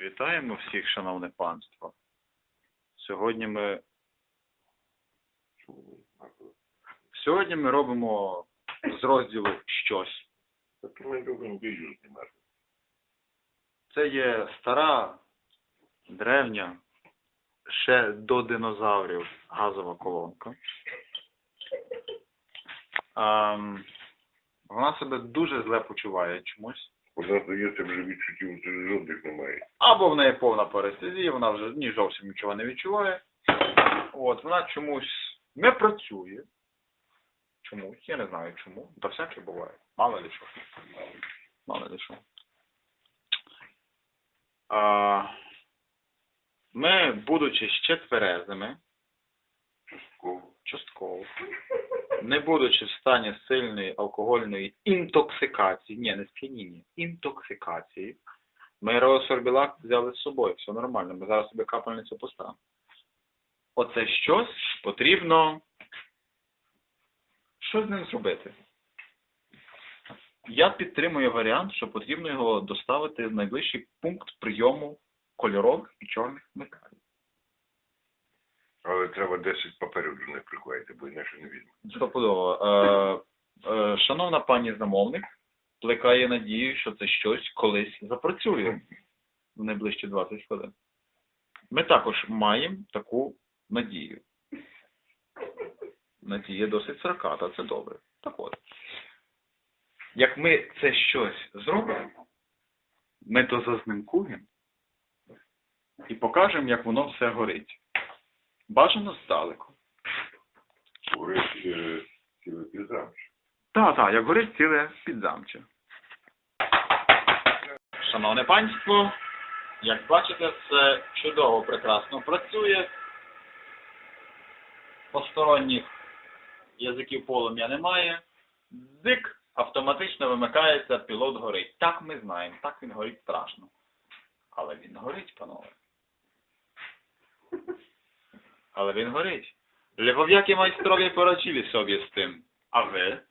Вітаємо всіх, шановне панство. Сьогодні ми сьогодні ми робимо з розділу щось. Так ми любимо. Це є стара, древня, ще до динозаврів газова колонка. Ем, вона себе дуже зле почуває чомусь. Вона здається, вже відчуттів жодних немає. Або в неї повна парестезія, вона вже ні зовсім нічого не відчуває. От, вона чомусь не працює. Чомусь, я не знаю чому. Та всяке буває. Мало ли що. Мало ли що. А, ми, будучи ще тверезими, Частково. частково, не будучи в стані сильної алкогольної інтоксикації, ні, не сп'яніння, інтоксикації, ми реосорбілак взяли з собою, все нормально, ми зараз собі капельницю поставимо. Оце щось потрібно. Що з ним зробити? Я підтримую варіант, що потрібно його доставити в найближчий пункт прийому кольорових і чорних металів. Але треба 10 паперів до них приклеїти, бо інакше не візьму. Стопудово. Е, е, шановна пані замовник, плекає надію, що це щось колись запрацює в найближчі 20 хвилин. Ми також маємо таку надію. Надія досить сарката, це добре. Так от. Як ми це щось зробимо, ми то зазнимкуємо і покажемо, як воно все горить. Бажано здалеку. Горить е, ціле пізамч. Так, так, як горить ціле підзамче. Шановне панство, як бачите, все чудово, прекрасно працює. Посторонніх язиків полум'я немає. Дик автоматично вимикається, пілот горить. Так ми знаємо, так він горить страшно. Але він горить, панове. Але він горить. Львов'яки майстрові порачили собі з тим. А ви?